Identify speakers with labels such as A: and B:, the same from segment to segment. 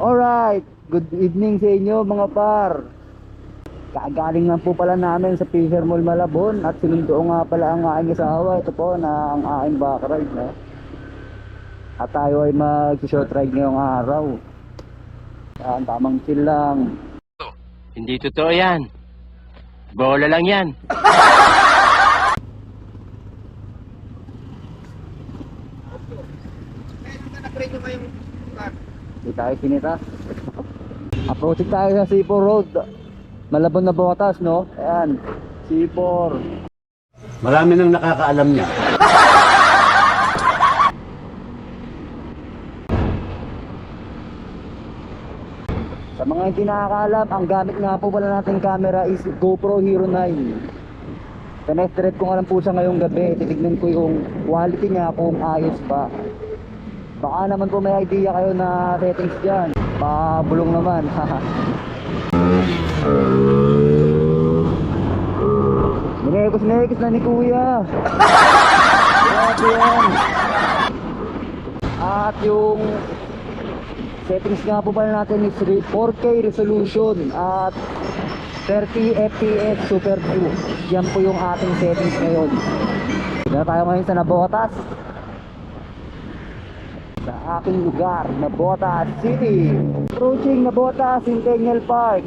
A: Alright, good evening sa inyo mga par. Kagaling lang po pala namin sa Fisher Mall Malabon at sinundo nga pala ang aking asawa. Ito po na ang aking backride. No? At tayo ay mag-short ride ngayong araw. Yan, tamang chill lang.
B: Hindi totoo yan. Bola lang yan.
A: tayo sinita. Approaching tayo sa C4 Road. Malabon na botas, no? Ayan, C4.
C: Marami nang nakakaalam niya.
A: Sa mga hindi nakakaalam, ang gamit nga po pala nating camera is GoPro Hero 9. Tinestrip ko nga lang po siya ngayong gabi. Titignan ko yung quality niya kung ayos ba. Baka naman po may idea kayo na settings dyan. Pabulong naman. Minekos-mekos na ni Kuya. Grabe yan. At yung settings nga po pala natin is re- 4K resolution at 30 FPS Super View. Yan po yung ating settings ngayon. Na tayo ngayon sa Nabotas. Aking lugar, Nabotas City. Approaching Nabotas Centennial Park.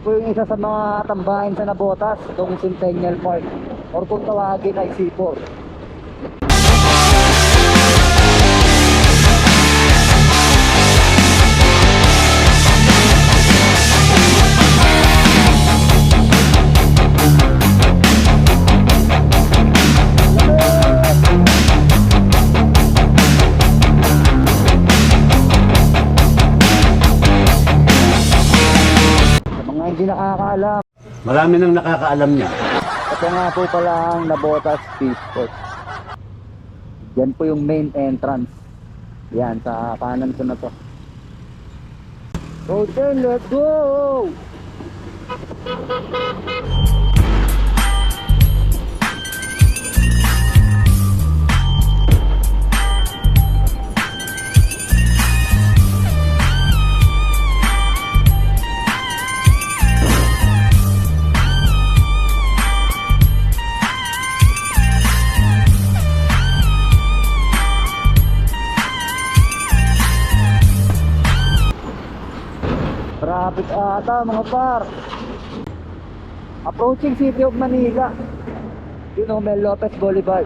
A: Ito yung isa sa mga tambahin sa Nabotas, itong Centennial Park. Or kung tawagin ay C4.
C: Marami nang nakakaalam niya.
A: Ito nga po pala ang Nabotas Fish Spot. Yan po yung main entrance. Yan, sa kanan ko na to. Go then, let's go! Traffic ata mga par. Approaching City of Manila. You know, Mel Lopez Boulevard.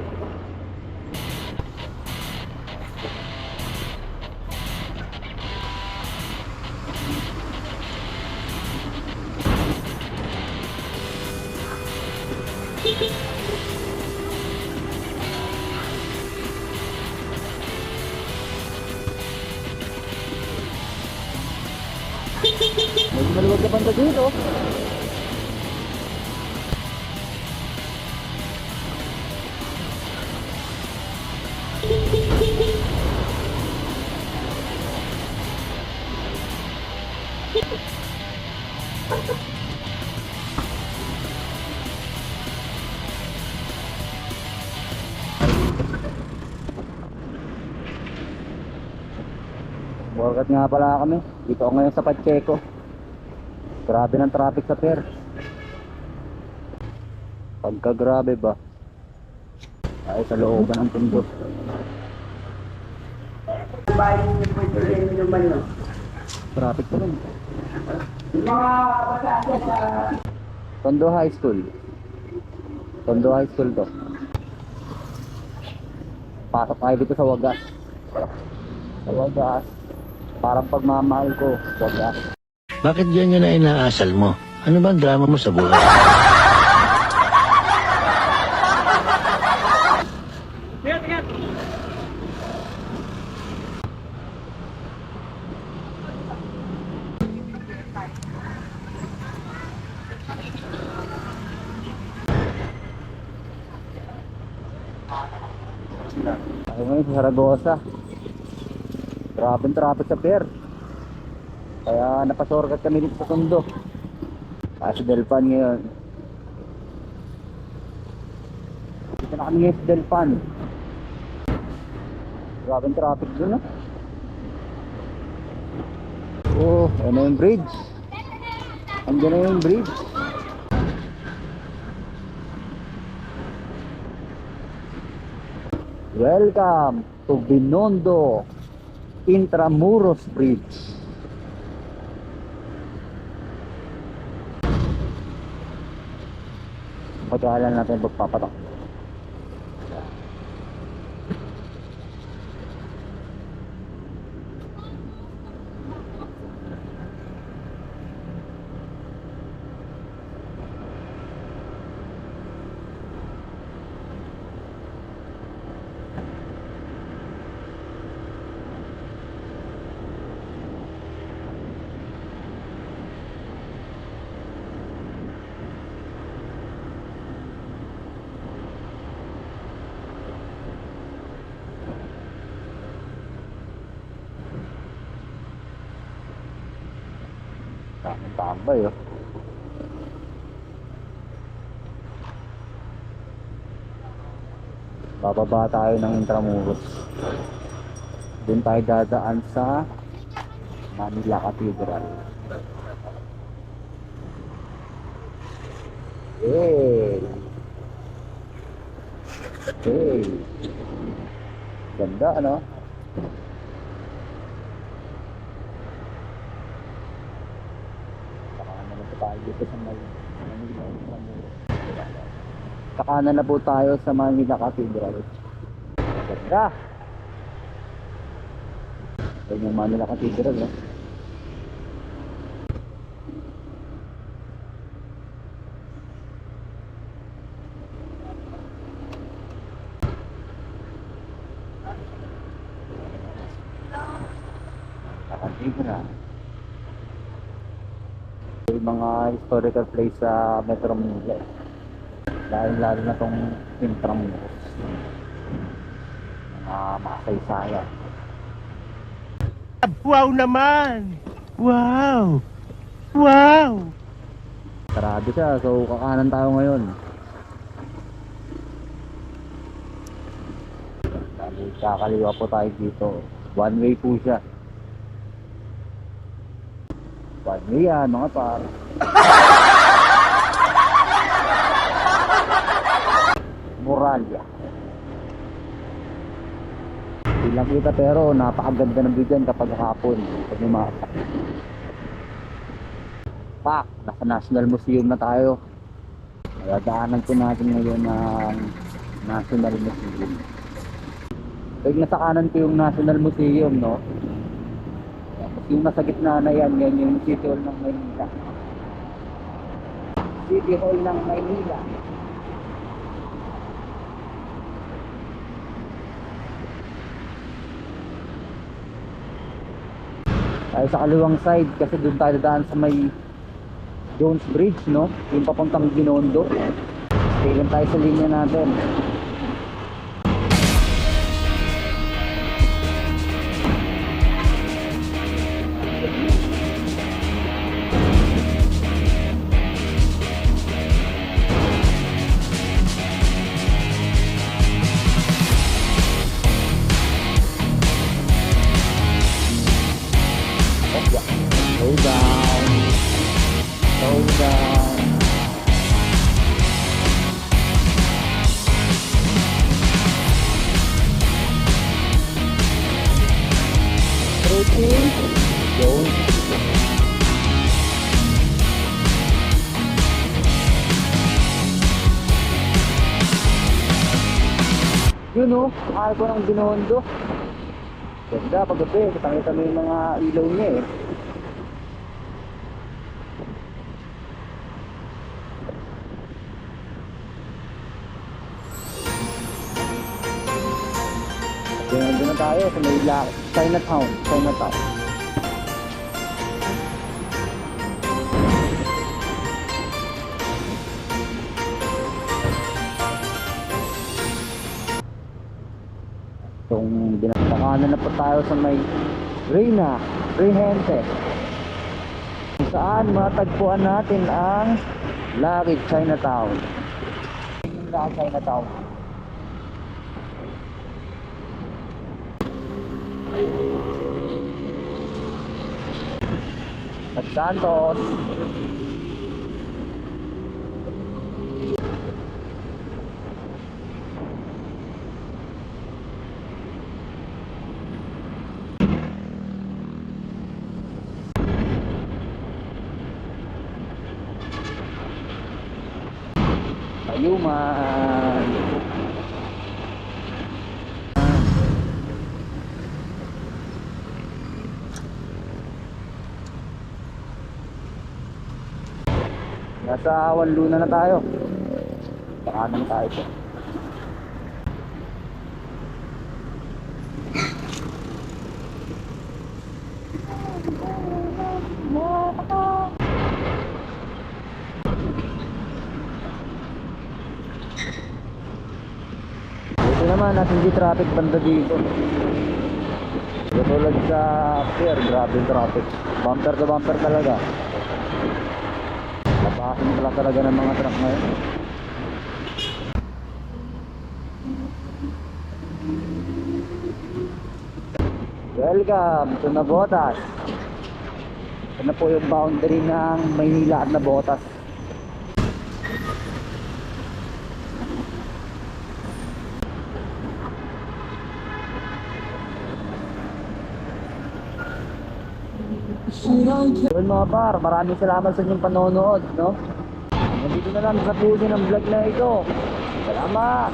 A: Maluwag na banda dito. Workout nga pala kami. Dito ako ngayon sa Pacheco. Grabe ng traffic sa pier. Pagka grabe ba? Ay sa looban ng tundo. Traffic pa rin. Tondo High School. Tondo High School to. Pasok tayo dito sa Wagas. Sa Wagas. Parang pagmamahal ko, Wagas.
D: Bakit yan yun na inaasal mo? Ano ba ang drama mo sa buhay?
A: Ngayon sa Saragosa. Grabe traffic sa pier. Kaya napasorkat kami dito sa Tondo. Kasi Delpan ngayon. Dito na kami ngayon sa Delpan. Grabe ang traffic dun ah. Oh, ano yung bridge? Andiyan na yung bridge. Welcome to Binondo Intramuros Bridge. Pag-aalan natin pagpapatak. Daming tambay oh. Bababa tayo ng Intramuros. Doon tayo dadaan sa Manila Cathedral. Hey! Hey! Ganda ano? Kakanan na po tayo dito sa Manila. Manila. Kakanan na po tayo sa Manila Cathedral. Ganda! Ito yung Manila Cathedral, no? Cathedral. Yung mga historical place sa Metro Manila. Dahil lalo na tong Intramuros. Mga makasaysayan.
B: Wow naman! Wow! Wow!
A: Sarado siya, so kakanan tayo ngayon. Kakaliwa po tayo dito. One way po siya. One way yan, mga par. Muralya. Hindi lang kita pero napakaganda ng dyan kapag hapon. Pag mga Pak, nasa National Museum na tayo. Nadaanan po natin ngayon ng National Museum. Pag nasa kanan ko yung National Museum, no? Yung nasa gitna na yan, yan yung City Hall ng Maynila. City Hall ng Maynila. Tayo sa kaliwang side kasi doon tayo dadaan sa may Jones Bridge, no? Yung papuntang Binondo. Stay lang tayo sa linya natin. Yun o, akala ko ng binondo. Ganda, paggabi, kitang-kita mo yung mga ilaw niya eh. Doon na tayo sa may Chinatown, Chinatown. Binapakanan na po tayo sa may Reina, Rehente. Saan matagpuan natin ang Lucky Chinatown. Lucky Chinatown. at Santos. Ayuman. Nasa Wanluna na tayo. Pakanan tayo po. Ito naman, nasa hindi traffic banda dito. Katulad sa pier, grabe yung traffic. Bumper to bumper talaga. Labasin pala talaga ng mga truck ngayon. Welcome to Nabotas. Ito na po yung boundary ng Maynila at Nabotas. Yun mga par, maraming salamat sa inyong panonood, no? Nandito na lang sa puso ng vlog na ito. Salamat!